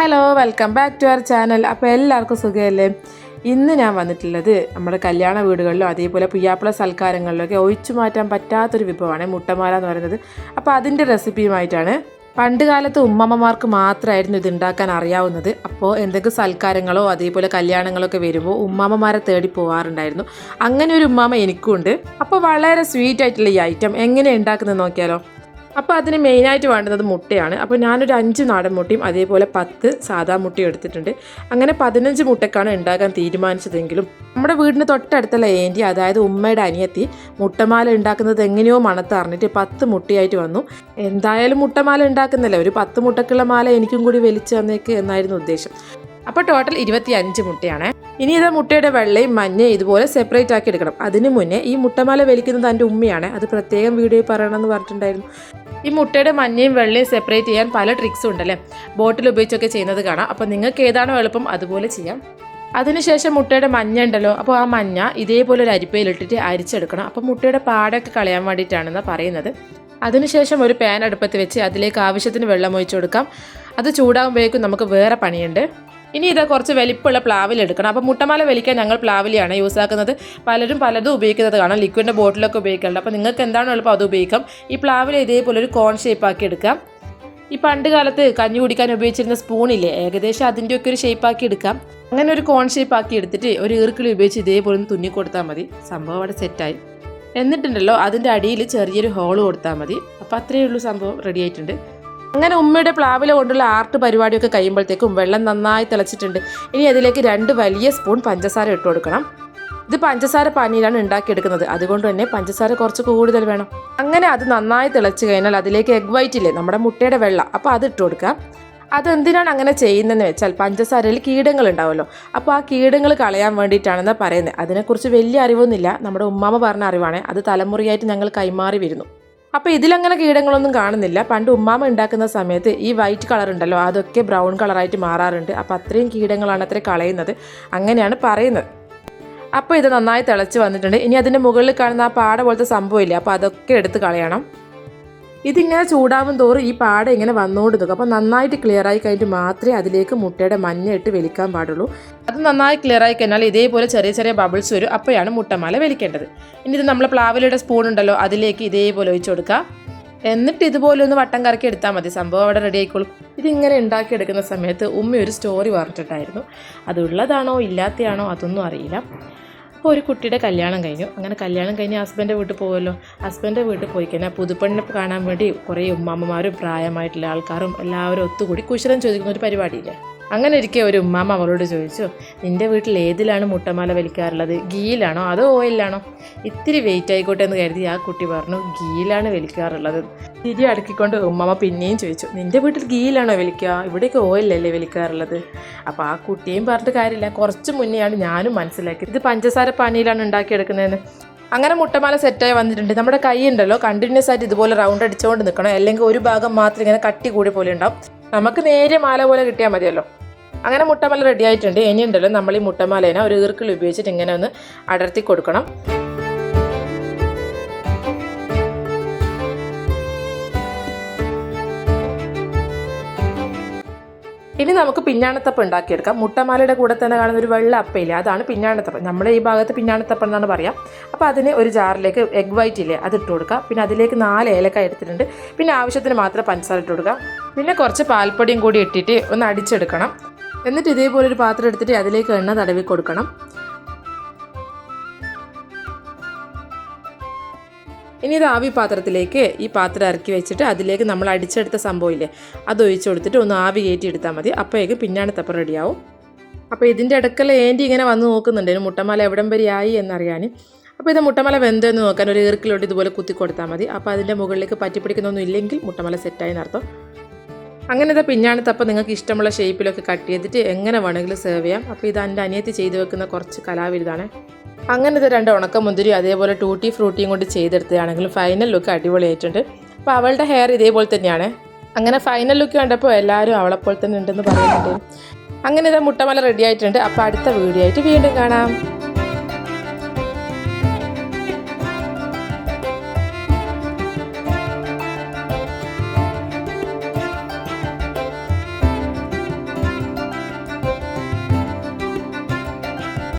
Hello welcome back to our channel അപ്പോൾ എല്ലാവർക്കും സുഖമല്ലേ? ഇന്ന് ഞാൻ വന്നിട്ടുള്ളത് നമ്മുടെ കല്യാണ വീടുകളിലോ അതേപോലെ പുയ്യാപ്പിള സൽക്കാരങ്ങളിലൊക്കെ ഒഴിച്ചു മാറ്റാൻ പറ്റാത്തൊരു വിഭവമാണ് മുട്ടമാല എന്ന് പറയുന്നത്. അപ്പോൾ അതിന്റെ റെസിപ്പിയുമായിട്ടാണ് പണ്ട് കാലത്ത് ഉമ്മമ്മമാർക്ക് മാത്രമായിരുന്നു ഇത് ഉണ്ടാക്കാൻ അറിയാവുന്നത്. അപ്പോൾ എന്തെങ്കിലും സൽക്കാരങ്ങളോ അതേപോലെ കല്യാണങ്ങളൊക്കെ വരുമ്പോൾ ഉമ്മാമ്മമാരെ തേടി പോകാറുണ്ടായിരുന്നു അങ്ങനെ ഒരു ഉമ്മാമ്മ എനിക്കും ഉണ്ട് അപ്പോൾ വളരെ സ്വീറ്റ് ആയിട്ടുള്ള ഈ ഐറ്റം എങ്ങനെ ഉണ്ടാക്കുന്നത് നോക്കിയാലോ? അപ്പോൾ അതിന് മെയിനായിട്ട് വേണ്ടുന്നത് മുട്ടയാണ്. അപ്പോൾ ഞാനൊരു അഞ്ച് നാടൻ മുട്ടയും അതേപോലെ പത്ത് സാധാ മുട്ടയും എടുത്തിട്ടുണ്ട്. അങ്ങനെ പതിനഞ്ച് മുട്ടക്കാണ് ഉണ്ടാക്കാൻ തീരുമാനിച്ചതെങ്കിലും നമ്മുടെ വീടിന് തൊട്ടടുത്തുള്ള ഏന്റി അതായത് ഉമ്മയുടെ അനിയത്തി മുട്ടമാല ഉണ്ടാക്കുന്നത് എങ്ങനെയോ മണത്ത് അറിഞ്ഞിട്ട് പത്ത് മുട്ടയായിട്ട് വന്നു. എന്തായാലും മുട്ടമാല ഉണ്ടാക്കുന്നില്ല. ഒരു പത്ത് മുട്ടക്കുള്ള മാല എനിക്കും കൂടി വലിച്ചു തന്നേക്ക് എന്നായിരുന്നു ഉദ്ദേശം. അപ്പോൾ ടോട്ടൽ ഇരുപത്തി അഞ്ച് മുട്ടയാണ്. ഇനി ഇത് മുട്ടയുടെ വെള്ളയും മഞ്ഞയും ഇതുപോലെ സെപ്പറേറ്റ് ആക്കി എടുക്കണം. അതിന് മുന്നേ ഈ മുട്ടമാല വലിക്കുന്നത് എന്റെ ഉമ്മയാണ്. അത് പ്രത്യേകം വീഡിയോയിൽ പറയണമെന്ന് പറഞ്ഞിട്ടുണ്ടായിരുന്നു. ഈ മുട്ടയുടെ മഞ്ഞയും വെള്ളയും സെപ്പറേറ്റ് ചെയ്യാൻ പല ട്രിക്സും ഉണ്ടല്ലേ? ബോട്ടിൽ ഉപയോഗിച്ചൊക്കെ ചെയ്യുന്നത് കാണാം. അപ്പോൾ നിങ്ങൾക്ക് ഏതാണോ എളുപ്പം അതുപോലെ ചെയ്യാം. അതിനുശേഷം മുട്ടയുടെ മഞ്ഞ ഉണ്ടല്ലോ അപ്പോൾ ആ മഞ്ഞ ഇതേപോലെ ഒരു അരിപ്പയിലിട്ടിട്ട് അരിച്ചെടുക്കണം. അപ്പോൾ മുട്ടയുടെ പാടൊക്കെ കളയാൻ വേണ്ടിയിട്ടാണെന്നാണ് പറയുന്നത്. അതിനുശേഷം ഒരു പാൻ അടുപ്പത്ത് വെച്ച് അതിലേക്ക് ആവശ്യത്തിന് വെള്ളം ഒഴിച്ചു കൊടുക്കാം. അത് ചൂടാകുമ്പോഴേക്കും നമുക്ക് വേറെ പണിയുണ്ട്. ഇനി ഇത് കുറച്ച് വലിപ്പമുള്ള പ്ലാവിൽ എടുക്കണം. അപ്പോൾ മുട്ടമാല വലിക്കാൻ ഞങ്ങൾ പ്ലാവിലെയാണ് യൂസ് ആക്കുന്നത്. പലരും പലതും ഉപയോഗിക്കുന്നത് കാണാം. ലിക്വിഡിന്റെ ബോട്ടിലൊക്കെ ഉപയോഗിക്കാറുണ്ട്. അപ്പോൾ നിങ്ങൾക്ക് എന്താണോ എളുപ്പം അത് ഉപയോഗിക്കാം. ഈ പ്ലാവിൽ ഇതേപോലെ ഒരു കോൺ ഷേപ്പ് ആക്കി എടുക്കാം. ഈ പണ്ട് കാലത്ത് കഞ്ഞി കുടിക്കാൻ ഉപയോഗിച്ചിരുന്ന സ്പൂണില്ലേ ഏകദേശം അതിന്റെയൊക്കെ ഒരു ഷേപ്പ് ആക്കി എടുക്കാം. അങ്ങനെ ഒരു കോൺ ഷേപ്പ് ആക്കി എടുത്തിട്ട് ഒരു ഈർക്കിളി ഉപയോഗിച്ച് ഇതേപോലെ ഒന്ന് തുന്നി കൊടുത്താൽ മതി. സംഭവം അവിടെ സെറ്റായി എന്നിട്ടുണ്ടല്ലോ അതിന്റെ അടിയിൽ ചെറിയൊരു ഹോൾ കൊടുത്താൽ മതി. അപ്പോൾ അത്രയേ ഉള്ളൂ സംഭവം റെഡി ആയിട്ടുണ്ട്. അങ്ങനെ ഉമ്മയുടെ പ്ലാവില കൊണ്ടുള്ള ആർട്ട് പരിപാടിയൊക്കെ കഴിയുമ്പോഴത്തേക്കും വെള്ളം നന്നായി തിളച്ചിട്ടുണ്ട്. ഇനി അതിലേക്ക് രണ്ട് വലിയ സ്പൂൺ പഞ്ചസാര ഇട്ട് കൊടുക്കണം. ഇത് പഞ്ചസാര പാനീയിലാണ് ഉണ്ടാക്കിയെടുക്കുന്നത്. അതുകൊണ്ട് തന്നെ പഞ്ചസാര കുറച്ച് കൂടുതൽ വേണം. അങ്ങനെ അത് നന്നായി തിളച്ച് കഴിഞ്ഞാൽ അതിലേക്ക് എഗ് വൈറ്റ് ഇല്ലേ നമ്മുടെ മുട്ടയുടെ വെള്ളം അപ്പോൾ അത് ഇട്ട് കൊടുക്കാം അതെന്തിനാണ് അങ്ങനെ ചെയ്യുന്നതെന്ന് വെച്ചാൽ പഞ്ചസാരയിൽ കീടങ്ങൾ ഉണ്ടാവുമല്ലോ. അപ്പോൾ ആ കീടങ്ങൾ കളയാൻ വേണ്ടിയിട്ടാണെന്ന് പറയുന്നത്. അതിനെക്കുറിച്ച് വലിയ അറിവൊന്നുമില്ല. നമ്മുടെ ഉമ്മാമ പറഞ്ഞ അറിവാണ്. അത് തലമുറയായിട്ട് ഞങ്ങൾ കൈമാറി വരുന്നു. അപ്പോൾ ഇതിലങ്ങനെ കീടങ്ങളൊന്നും കാണുന്നില്ല. പണ്ട് ഉമ്മാമ ഉണ്ടാക്കുന്ന സമയത്ത് ഈ വൈറ്റ് കളർ ഉണ്ടല്ലോ അതൊക്കെ ബ്രൗൺ കളറായിട്ട് മാറാറുണ്ട്. അപ്പോൾ അത്രയും കീടങ്ങളാണ് അത്ര കളയുന്നത്. അങ്ങനെയാണ് പറയുന്നത്. അപ്പോൾ ഇത് നന്നായി തിളച്ച് വന്നിട്ടുണ്ട്. ഇനി അതിന്റെ മുകളിൽ കാണുന്ന ആ പാട പോലത്തെ സംഭവമില്ല അപ്പോൾ അതൊക്കെ എടുത്ത് കളയണം. ഇതിങ്ങനെ ചൂടാവും തോറും ഈ പാട ഇങ്ങനെ വന്നുകൊണ്ട് നിൽക്കും അപ്പോൾ നന്നായിട്ട് ക്ലിയർ ആയി കഴിഞ്ഞിട്ട് മാത്രമേ അതിലേക്ക് മുട്ടയുടെ മഞ്ഞ ഇട്ട് വലിക്കാൻ പാടുള്ളൂ. അത് നന്നായി ക്ലിയർ ആയി കഴിഞ്ഞാൽ ഇതേപോലെ ചെറിയ ചെറിയ ബബിൾസ് വരും. അപ്പോഴാണ് മുട്ടമാല വലിക്കേണ്ടത്. ഇനി ഇത് നമ്മൾ പ്ലാവിലയുടെ സ്പൂൺ ഉണ്ടല്ലോ അതിലേക്ക് ഇതേപോലെ ഒഴിച്ചു കൊടുക്കുക. എന്നിട്ട് ഇതുപോലെ ഒന്ന് വട്ടം കറക്കി എടുത്താൽ മതി. സംഭവം അവിടെ റെഡി ആയിക്കോളും. ഇതിങ്ങനെ ഉണ്ടാക്കിയെടുക്കുന്ന സമയത്ത് ഉമ്മ ഒരു സ്റ്റോറി പറഞ്ഞിട്ടുണ്ടായിരുന്നു. അതുള്ളതാണോ ഇല്ലാത്തയാണോ അതൊന്നും അറിയില്ല. അപ്പോൾ ഒരു കുട്ടിയുടെ കല്യാണം കഴിഞ്ഞു. അങ്ങനെ കല്യാണം കഴിഞ്ഞ് ഹസ്ബന്റെ വീട്ടിൽ പോകുമല്ലോ ഹസ്ബന്റെ വീട്ടിൽ പോയി കഴിഞ്ഞാൽ പുതുപ്പെണ്ണിനെ കാണാൻ വേണ്ടി കുറേ ഉമ്മാമ്മമാരും പ്രായമായിട്ടുള്ള ആൾക്കാരും എല്ലാവരും ഒത്തുകൂടി കുശലം ചോദിക്കുന്ന ഒരു പരിപാടിയില്ലേ? അങ്ങനെ ഇരിക്കെ ഒരു ഉമ്മാമ്മ അവളോട് ചോദിച്ചു നിന്റെ വീട്ടിൽ ഏതിലാണ് മുട്ടമാല വലിക്കാറുള്ളത്? ഗീയിലാണോ അതോ ഓയിലാണോ ഇത്തിരി വെയിറ്റ് ആയിക്കോട്ടെ എന്ന് കരുതി ആ കുട്ടി പറഞ്ഞു ഗീയിലാണ് വലിക്കാറുള്ളത്. തിരി അടുക്കിക്കൊണ്ട് ഉമ്മമ്മ പിന്നെയും ചോദിച്ചു നിന്റെ വീട്ടിൽ ഗീയിലാണോ വലിക്കുക ഇവിടെയൊക്കെ ഓയിലല്ലേ വലിക്കാറുള്ളത് അപ്പോൾ ആ കുട്ടിയും പറഞ്ഞിട്ട് കാര്യമില്ല. കുറച്ച് മുന്നെയാണ് ഞാനും മനസ്സിലാക്കിയത്. ഇത് പഞ്ചസാര പാനിയിലാണ് ഉണ്ടാക്കിയെടുക്കുന്നതെന്ന്. അങ്ങനെ മുട്ടമാല സെറ്റായി വന്നിട്ടുണ്ട്. നമ്മുടെ കൈ ഉണ്ടല്ലോ കണ്ടിന്യൂസ് ആയിട്ട് ഇതുപോലെ റൗണ്ട് അടിച്ചുകൊണ്ട് നിൽക്കണം. അല്ലെങ്കിൽ ഒരു ഭാഗം മാത്രം ഇങ്ങനെ കട്ടി കൂടി പോലെ ഉണ്ടാവും. നമുക്ക് നേരെ മാല പോലെ കിട്ടിയാൽ മതിയല്ലോ. അങ്ങനെ മുട്ടമാല റെഡി ആയിട്ടുണ്ട്. ഇനി ഉണ്ടല്ലോ നമ്മൾ ഈ മുട്ടമാലേനെ ഒരു ഈർക്കിൽ ഉപയോഗിച്ചിട്ട് ഇങ്ങനെ ഒന്ന് അടർത്തി കൊടുക്കണം. ഇനി നമുക്ക് പിഞ്ഞാണത്തപ്പം ഉണ്ടാക്കിയെടുക്കാം. മുട്ടമാലയുടെ കൂടെ തന്നെ കാണുന്ന ഒരു വെള്ള അപ്പയില്ലേ അതാണ് പിഞ്ഞാണത്തപ്പം. നമ്മുടെ ഈ ഭാഗത്ത് പിഞ്ഞാണത്തപ്പം എന്നാണ് പറയാം. അപ്പോൾ അതിന് ഒരു ജാറിലേക്ക് എഗ് വൈറ്റ് ഇല്ലേ അത് ഇട്ട് കൊടുക്കുക പിന്നെ അതിലേക്ക് നാല് ഏലക്കായ എടുത്തിട്ടുണ്ട്. പിന്നെ ആവശ്യത്തിന് മാത്രം പഞ്ചസാര ഇട്ട് കൊടുക്കുക പിന്നെ കുറച്ച് പാൽപ്പൊടിയും കൂടി ഇട്ടിട്ട് ഒന്ന് അടിച്ചെടുക്കണം. എന്നിട്ട് ഇതേപോലെ ഒരു പാത്രം എടുത്തിട്ട് അതിലേക്ക് എണ്ണ തടവി കൊടുക്കണം. ഇനി ഇത് ആവി പാത്രത്തിലേക്ക് ഈ പാത്രം ഇറക്കി വെച്ചിട്ട് അതിലേക്ക് നമ്മൾ അടിച്ചെടുത്ത സംഭവമില്ലേ അത് ഒഴിച്ചു കൊടുത്തിട്ട് ഒന്ന് ആവി കയറ്റി എടുത്താൽ മതി. അപ്പോഴേക്കും പിന്നാണ് തപ്പം റെഡിയാവും. അപ്പോൾ ഇതിന്റെ ഇടയ്ക്കൽ ഏന്റി ഇങ്ങനെ വന്ന് നോക്കുന്നുണ്ട്. ഒരു മുട്ടമാല എവിടം വരെ ആയി എന്നറിയാൻ അപ്പോൾ ഇത് മുട്ടമല വെന്തെന്ന് നോക്കാൻ ഒരു ഈർക്കിലോട്ട് ഇതുപോലെ കുത്തി കൊടുത്താൽ മതി. അപ്പോൾ അതിന്റെ മുകളിലേക്ക് പറ്റിപ്പിടിക്കുന്നൊന്നും ഇല്ലെങ്കിൽ മുട്ടമല സെറ്റായി നടത്തും അങ്ങനെ ഇതാ പിന്നാണ് തപ്പം. നിങ്ങൾക്ക് ഇഷ്ടമുള്ള ഷേപ്പിലൊക്കെ കട്ട് ചെയ്തിട്ട് എങ്ങനെ വേണമെങ്കിലും സെർവ് ചെയ്യാം. അപ്പോൾ ഇത് എന്റെ അനിയത്തി ചെയ്തു വെക്കുന്ന കുറച്ച് കലാവിരുതാണ്. അങ്ങനെ ഇത് രണ്ട് ഉണക്കമുന്തിരി അതേപോലെ ടൂട്ടി ഫ്രൂട്ടിയും കൊണ്ട് ചെയ്തെടുത്തതാണെങ്കിലും ഫൈനൽ ലുക്ക് അടിപൊളിയായിട്ടുണ്ട്. അപ്പോൾ അവളുടെ ഹെയർ ഇതേപോലെ തന്നെയാണ്. അങ്ങനെ ഫൈനൽ ലുക്ക് കണ്ടപ്പോൾ എല്ലാവരും അവളെപ്പോലെ തന്നെ ഉണ്ടെന്ന് പറയുന്നുണ്ട്. അങ്ങനെ ഇതാ മുട്ടമല റെഡി ആയിട്ടുണ്ട്. അപ്പോൾ അടുത്ത വീഡിയോ ആയിട്ട് വീണ്ടും കാണാം.